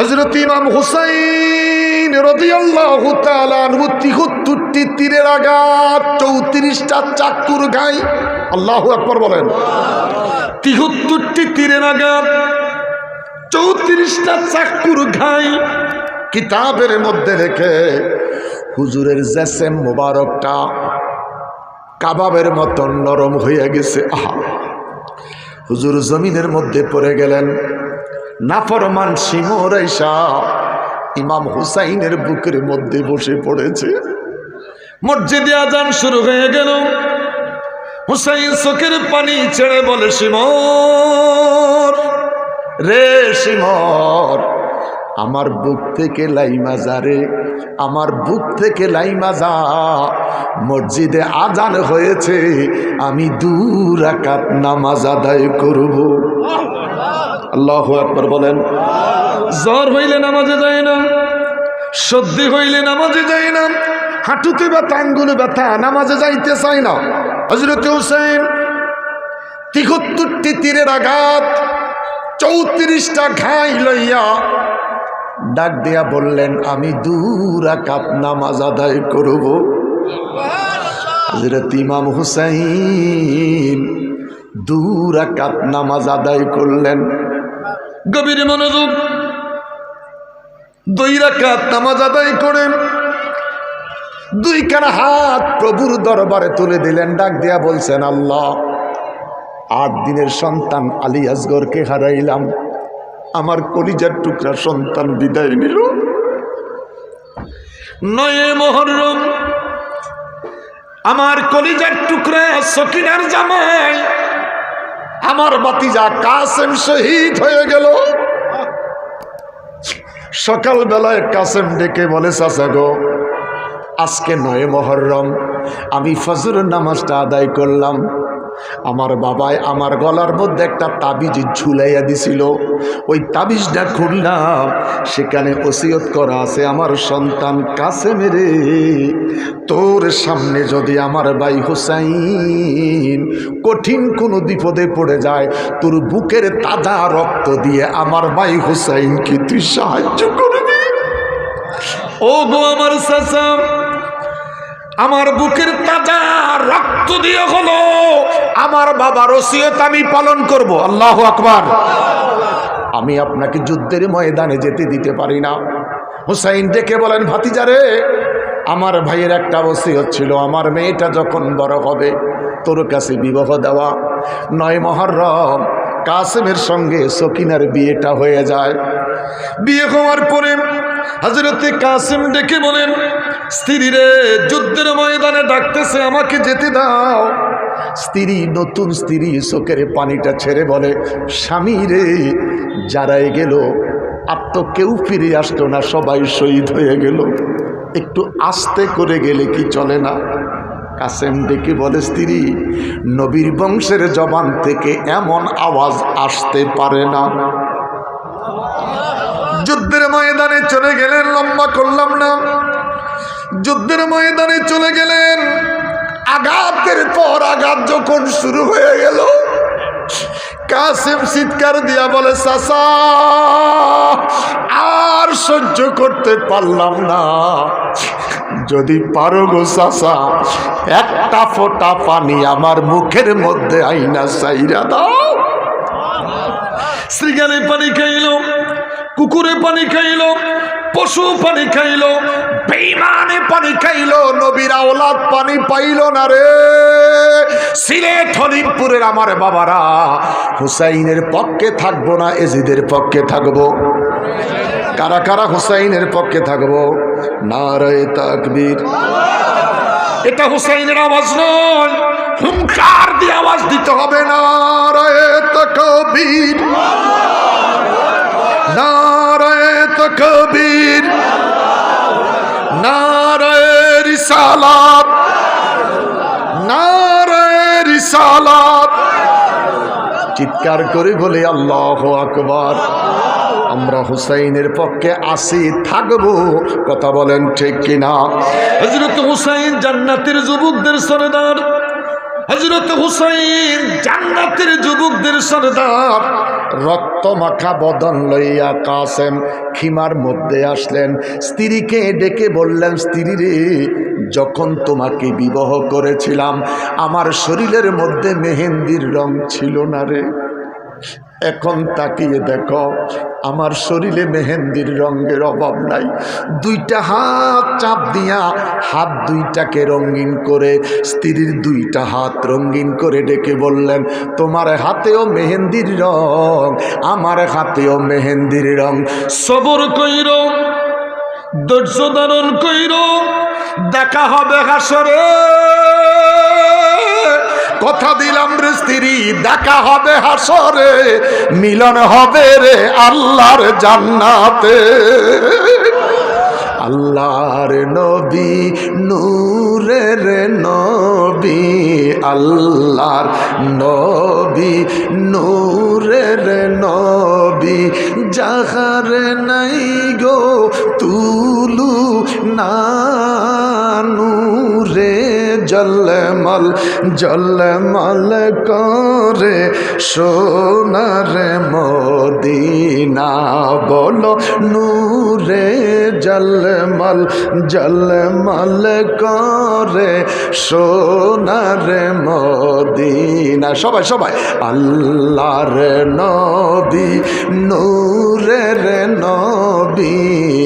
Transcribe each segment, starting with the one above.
হজরত ইমাম হুসাইন রদিয়াল্লাহু তাআলা আনহু তিহত্তরটি তীরের আঘাত, চৌত্রিশটা চাকুর গাই আল্লাহু আকবার বলেন। তিহত্তরটি তীরের আঘাত, চৌত্রিশটা চাকুর ঘাই। কিতাবের মধ্যে রেখে হুজুরের জেসেম মোবারকটা কাবাবের মতন নরম হয়ে গেছে। আহা। হুজুর জমিনের মধ্যে পড়ে গেলেন। নাফরমান সিংহর ঈশা ইমাম হুসাইনের বুকের মধ্যে বসে পড়েছে। মসজিদে আজান শুরু হয়ে গেল। হুসাইন চোখের পানি ছেড়ে বলে সিমর রে সিমর আমার বুক থেকে লাইমা যা রে, আমার বুক থেকে লাইমা যা মসজিদে আজান হয়েছে, আমি দূর আকাত নামাজ আদায় করব। আল্লাহ একবার বলেন। জ্বর হইলে নামাজে যায় না, সর্দি হইলে নামাজে যায় না, হাঁটুতে ব্যথা, আঙ্গুলে ব্যথা, নামাজে যাইতে চায় না। হজরত হুসেন তিহত্তরটি তীরের আঘাত, চৌত্রিশটা ঘাই লইয়া ডাক দিয়া বললেন, আমি দূর আকাত নামাজ আদায় করব। হজরত ইমাম হুসাইন দূর আকাত নামাজ আদায় করলেন। গভীর মনোযোগ, দুই রাকাত নামাজ আদায় করেন দুই কানা হাত প্রভুর দরবারে তুলে দিলেন, ডাক দিয়া বলছেন, আল্লাহ, আট দিনের সন্তান আলী আসগরকে হারাইলাম, আমার কলিজার টুকরা সন্তান বিদায় নিল। নয়ে মহরম, আমার কলিজার টুকরা সকিনার জামাই আমার বাতিজা কাসেম শহীদ হয়ে গেল। সকালবেলায় কাসেম ডেকে বলে, চাচা গো, আজকে নয় মহরম, আমি ফজর নামাজটা আদায় করলাম। আমার বাবাই আমার গলার মধ্যে একটা তাবিজ ঝুলাইয়া দিছিল। ওই তাবিজটা খুললাম, সেখানে ওসিয়ত করা আছে, আমার সন্তান কাছে মেরে তোর সামনে যদি আমার ভাই হুসাইন কঠিন কোনো বিপদে পড়ে যায়, তোর বুকের তাজা রক্ত দিয়ে আমার ভাই হুসাইনকে তুই সাহায্য করবি। ও গো আমার চাচা আমার বুকের তাজা রক্ত দিয়ে হলো, আমার বাবার ওসিয়ত আমি পালন করব। আল্লাহ আকবার। আমি আপনাকে যুদ্ধের ময়দানে যেতে দিতে পারি না। হুসাইন ডেকে বলেন ভাতিজারে আমার ভাইয়ের একটা ওসিয়ত ছিল। আমার মেয়েটা যখন বড় হবে, তোর কাছে বিবাহ দেওয়া। নয় মহরম, কাসেমের সঙ্গে সকিনার বিয়েটা হয়ে যায়। বিয়ে হওয়ার পরে হাজরতে কাসেম ডেকে বলেন স্ত্রী রে যুদ্ধের ময়দানে ডাকতেছে, আমাকে যেতে দাও। স্ত্রী নতুন স্ত্রী চোখের পানিটা ছেড়ে বলে, স্বামী রে, যারাই গেল, আর তো কেউ ফিরে আসতো না, সবাই শহীদ হয়ে গেল। একটু আস্তে করে গেলে কি চলে না? কাসেম ডেকে বলে, স্ত্রী, নবীর বংশের জবান থেকে এমন আওয়াজ আসতে পারে না। যুদ্ধের ময়দানে চলে গেলেন, লম্বা করলাম না। যুদ্ধের ময়দানে চলে গেলেন। আঘাতের পর আঘাত যখন শুরু হয়ে গেল, কাসিম চিৎকার দিয়া বলে চাষা আর সহ্য করতে পারলাম না। যদি পারো গো চাষা একটা ফোঁটা পানি আমার মুখের মধ্যে আইনা চাইরা দাও। শ্রীগানে পানি খাইল। কুকুরে পানি খাইল, পশু পানি খাইল বেইমানে পানি খাইল, নবীর আওলাদ পানি পাইল না রে। সিলেট হলিমপুরের আমার বাবারা, হুসাইনের পক্ষে থাকব না, এজিদের পক্ষে থাকব। কারা কারা হুসাইনের পক্ষে থাকব? না রে তাকবীর। এটা হুসাইনের আওয়াজ নয় হুঙ্কার দিয়ে আওয়াজ দিতে হবে। নারায় তাকবীর। নারায় চিৎকার করে বলে আল্লাহ আকবার। আমরা হুসাইনের পক্ষে আসি, থাকব। কথা বলেন ঠিক কিনা? হজরত হুসাইন জান্নাতের যুবকদের সরদার। হজরত হুসাইন জান্নাতের যুবকদের সর্দার, রক্ত মাখা বদন লইয়া কাসেম খিমার মধ্যে আসলেন। স্ত্রীকে ডেকে বললেন, স্ত্রী রে, যখন তোমাকে বিবাহ করেছিলাম, আমার শরীরের মধ্যে মেহেন্দির রং ছিল না রে। এখন তাকিয়ে দেখো, আমার শরীরে মেহেন্দির রঙের অভাব নাই। দুইটা হাত চাপ দিয়া, হাত দুইটাকে রঙিন করে, স্ত্রীর দুইটা হাত রঙিন করে ডেকে বললেন, তোমার হাতেও মেহেন্দির রং, আমার হাতেও মেহেন্দির রং। সবর কইর, ধৈর্য ধারণ কইর, দেখা হবে হাসরে। কথা দিলাম রে স্ত্রী, দেখা হবে হাসরে, মিলন হবে রে আল্লাহর জান্নাতে। আল্লাহর নবী, নূরের নবী, আল্লাহর নবী, নূরের নবী, যাহার নাই গো তুলু না জলমল জলমল করে সোনার মদিনা। বলো নূরে জলমল জলমল করে সোনার মদিনা। সবাই সবাই। আল্লাহর নবী নূরের নবী।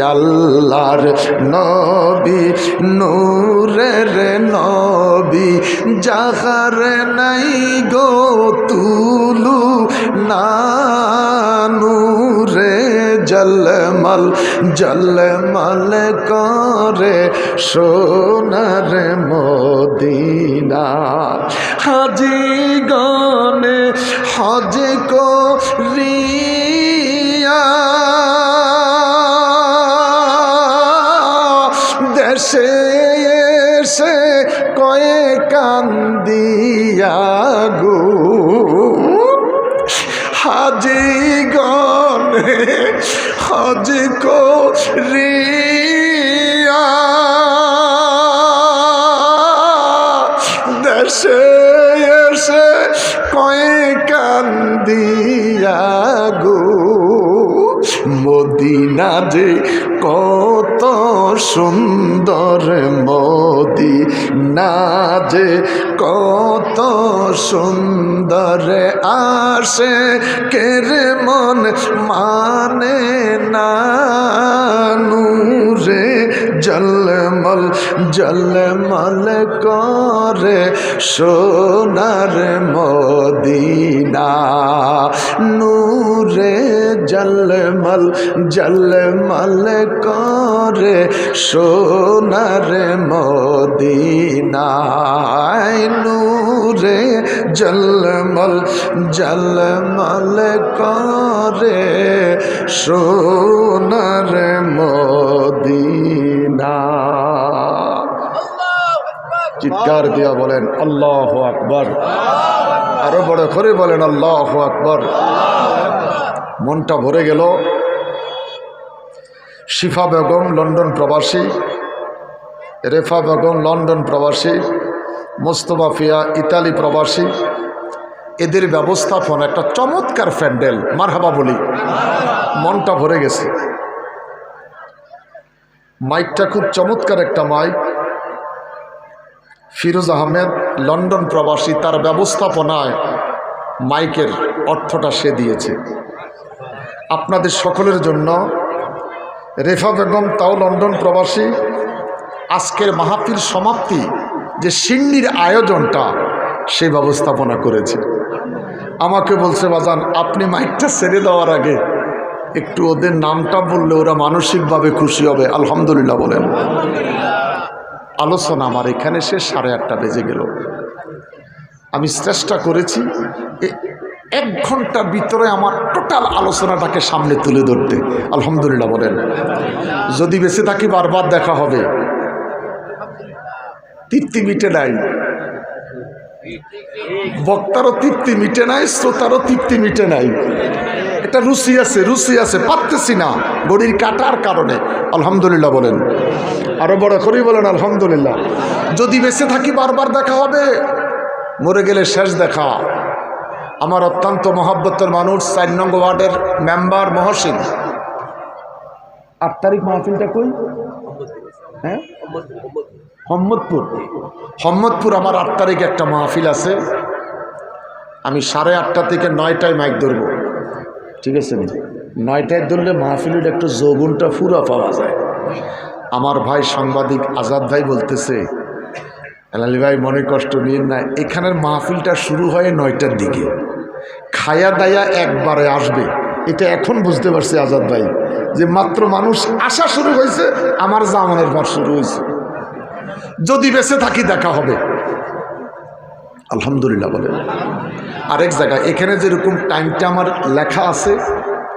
আল্লাহর নবী নূরের নবী। যাহার নাই গো তুলু না নূরে জলমল জলমল করে সোনার মদিনা। হাজি গনে হজ করিয়া দেশে কান্দিয়া গো। হাজি গনে হজ করিয়া সুন্দর আসে কেরে মন মানে জলমল জলমল করে সোনার মদিনা। নূরে জলমল জলমল করে সোনার মদিনা। নূরে জলমল জলমল করে সোনার মদিনা। চিৎকার দিয়া বলেন, আল্লাহ আকবর। আরও বড় করে বলেন, আল্লাহ আকবর। মনটা ভরে গেল। শিফা বেগম, লন্ডন প্রবাসী। রেফা বেগম, লন্ডন প্রবাসী। মোস্তফা ফিয়া, ইতালি প্রবাসী। এদের ব্যবস্থাপনা, একটা চমৎকার প্যান্ডেল, মারহাবা বলি। মনটা ভরে গেছে। মাইকটা খুব চমৎকার একটা মাইক। ফিরোজ আহমেদ, লন্ডন প্রবাসী, তার ব্যবস্থাপনায় মাইকের অর্থটা সে দিয়েছে। আপনাদের সকলের জন্য রেফা বেগম, তাও লন্ডন প্রবাসী, আজকের মাহাতির সমাপ্তি যে সিন্নির আয়োজনটা, সে ব্যবস্থাপনা করেছে। আমাকে বলছে, বাজান, আপনি মাইকটা ছেড়ে দেওয়ার আগে একটু ওদের নামটা বললে ওরা মানসিকভাবে খুশি হবে। আলহামদুলিল্লাহ বলেন। আলোচনা আমার এখানে সে সাড়ে আটটা বেজে গেল। আমি চেষ্টা করেছি এক ঘণ্টার ভিতরে আমার টোটাল আলোচনাটাকে সামনে তুলে ধরতে। আলহামদুলিল্লাহ বলেন। যদি বেঁচে থাকি বারবার দেখা হবে। তৃপ্তি মিটে নাই বক্তারও তৃপ্তি মিটে নাই, শ্রোতারও তৃপ্তি মিটে নাই। এটা রুচি আছে রুচি আছে, পারতেছি না গড়ির কাটার কারণে। আলহামদুলিল্লাহ বলেন। আরও বড় করেই বলেন, আলহামদুলিল্লাহ। যদি বেঁচে থাকি বারবার দেখা হবে, মরে গেলে শেষ দেখা। আমার অত্যন্ত মহব্বতের মানুষ, চার নং ওয়ার্ডের মেম্বার, মহসিন। আট তারিখ মাহফিলটা কই? হ্যাঁ? হম্মদপুর হম্মদপুর আমার আট তারিখে একটা মাহফিল আছে। আমি সাড়ে আটটা থেকে নয়টায় মাইক ধরবো। ঠিক আছে? নয়টায় ধরলে মাহফিলের একটু যৌবনটা ফুরা পাওয়া যায়। আমার ভাই সাংবাদিক আজাদ ভাই বলতেছে, এলালি ভাই মনে কষ্ট নিয়ে না, এখানের মাহফিলটা শুরু হয় নয়টার দিকে। খায়া দায়া একবারে আসবে। এটা এখন বুঝতে পারছি আজাদ ভাই যে মাত্র মানুষ আসা শুরু হয়েছে, আমার জামানের পর শুরু হয়েছে। যদি বেঁচে থাকি দেখা হবে। আলহামদুলিল্লাহ বলে। আরেক জায়গায়, এখানে যেরকম টাইমটা আমার লেখা আছে,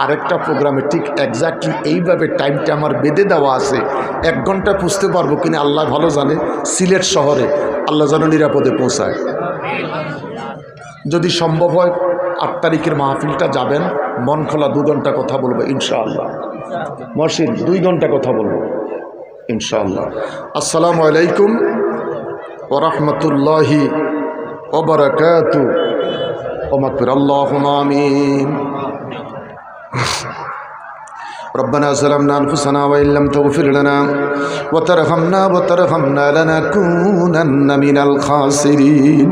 আরেকটা প্রোগ্রামে ঠিক একজাক্টলি এইভাবে টাইমটা আমার বেঁধে দেওয়া আছে। এক ঘণ্টা পুষতে পারব কিনা আল্লাহ ভালো জানে, সিলেট শহরে আল্লাহ যেন নিরাপদে পৌঁছায়। যদি সম্ভব হয়, আট তারিখের মাহফিলটা যাবেন, মন খোলা দু ঘণ্টা কথা বলব ইনশাআল্লাহ। মসজিদ, দুই ঘণ্টা কথা বলব। ইনশাআল্লাহ আসসালামু আলাইকুম ওরহমতুল্লাহি ওবরাকাত ওমাকবির আল্লাহুম আমিন ربنا ظلمنا انفسنا وان لم تغفر لنا وترحمنا وترحمنا لنكونن من الخاسرين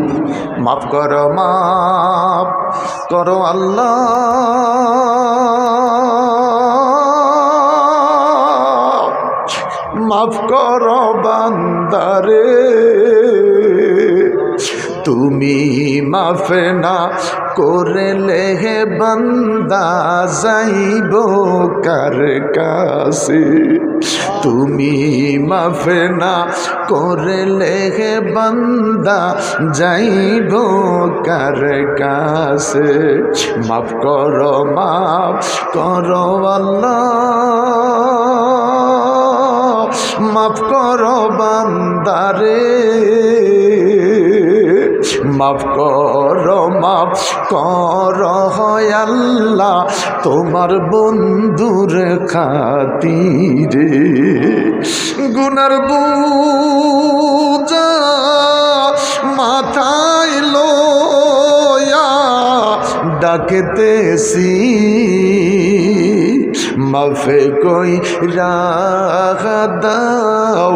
মাফ করো মাফ করো আল্লাহ মাফ করো বান্দারে। তুমি মাফে না করলে হে বান্দা, যাইব কার কাছে। তুমি মাফে না করলে হে বান্দা, যাইব কার কাছে। মাফ করো মাফ করো আল্লাহ। মাফ করো বান্দারে। মাফ করো, মাফ কর হয় আল্লাহ তোমার বন্ধুর খাতিরে। গুনার বুজা মাথায় লোয়া ডাকতেছি। মাফে কই রাখ দাও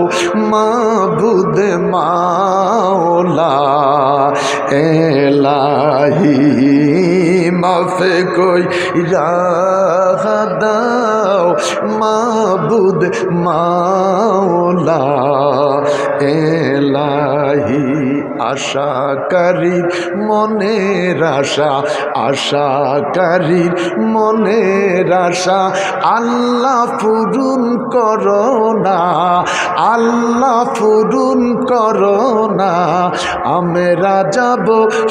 মাবুদ মাওলা এলাহি মাফে কই রাখ দাও মাবুদ মাওলা এলাহি আশাকারীর মনের আশা আশাকারীর মনের আশা। আল্লাহ পূরণ করো না, আল্লাহ পূরণ করো না। আমরা যাব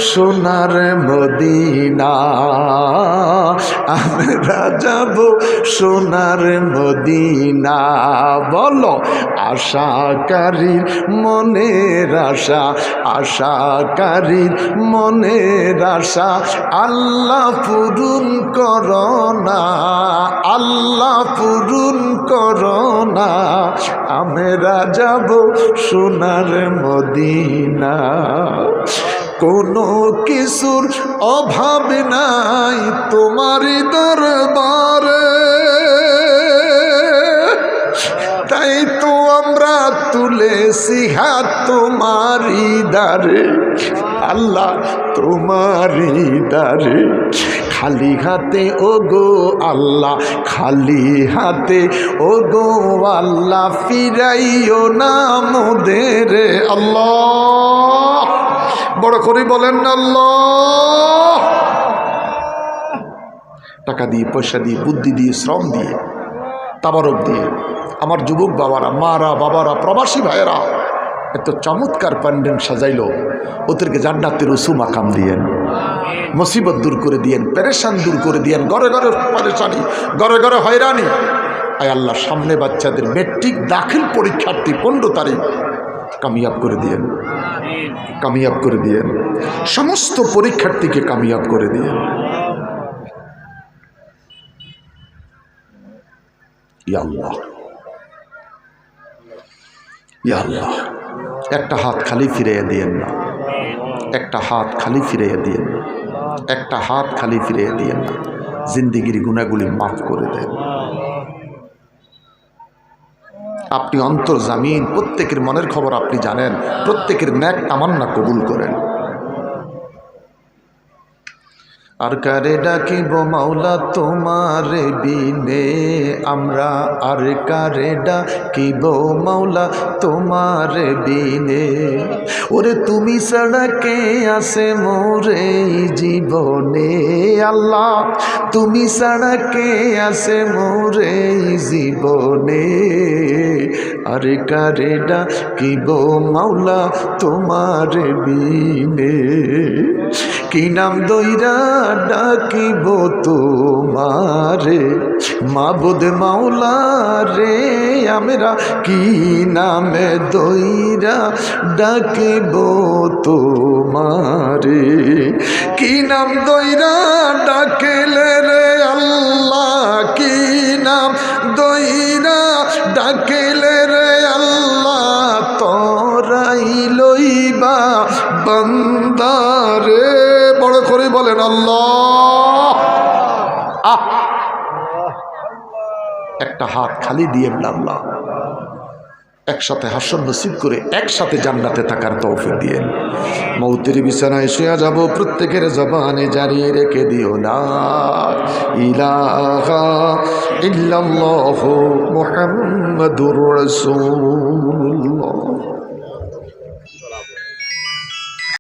সোনার মদিনা। আমরা যাব সোনার মদিনা। বলো আশাকারীর মনের আশা আশাকারীর মনের আশা, আল্লাহ পূরণ করো না, আল্লাহ পূরণ করো না। আমরা যাব সোনার মদিনা। কোনো কিছুর অভাব নাই তোমার দরবারে। তুলেছি, হাত তোমারই দারে আল্লাহ তোমারই দারে খালি হাতে ও গো আল্লাহ, খালি হাতে ও গো আল্লাহ, ফিরাইও না মোদের। আল্লাহ, বড় করে বলেন আল্লাহ। টাকা দিয়ে, পয়সা দিয়ে, বুদ্ধি দিয়ে, শ্রম দিয়ে, তাবারক দিয়ে আমার যুবক বাবারা, মারা, বাবারা, প্রবাসী ভাইয়েরা, এত চমৎকার প্যান্ডেল সাজাইল। ওদেরকে জান্নাতের উসু মাকাম দিয়েন। মুসিবত দূর করে দিয়েন, পেরেশান দূর করে দিয়েন। ঘরে ঘরে পেরেশানি, ঘরে ঘরে হয়রানি। আয় আল্লাহ, সামনে বাচ্চাদের মেট্রিক দাখিল পরীক্ষার্থী পনেরো তারিখ কামিয়াব করে দিয়েন। কামিয়াব করে দিয়েন। সমস্ত পরীক্ষার্থীকে কামিয়াব করে দিয়েন। আল্লাহ। ইয়া আল্লাহ। একটা হাত খালি ফিরিয়ে দিয়েন না। একটা হাত খালি ফিরিয়ে দিয়েন না। একটা হাত খালি ফিরিয়ে দিয়েন না। জিন্দিগির গুণাগুলি মাফ করে দেন। আপনি অন্তর জামিন, প্রত্যেকের মনের খবর আপনি জানেন। প্রত্যেকের ন্যাক তামান্না কবুল করেন। আর কারে ডাকিব মাওলা তোমার বিনে? আমরা আর কারে ডাকিব মাওলা তোমার বিনে? ওরে তুমি ছাড়া কে আছে মোরে জীবনে? আল্লাহ, তুমি ছাড়া কে আছে মোরে জীবনে? আর কারে ডাকিব মাওলা তোমার বিনে? কি নাম দইরা ডাকিব তোমারে। মাবুদ মাওলা রে, আমরা কি নামে দইরা ডাকিব তোমারে? কি নাম দইরা ডাকেলে রে? বন্দারে, বড় করে বলেন আল্লাহ! একটা হাত খালি দিয়ে আল্লাহ। একসাথে হাসন নসিব করে একসাথে জান্নাতে থাকার তৌফিক দিয়ে মৌতির বিছানায় শুয়া যাব, প্রত্যেকের জবানে জারিয়ে রেখে দিও না। ইলাহা ইল্লাল্লাহু মুহাম্মাদুর রাসূলুল্লাহ।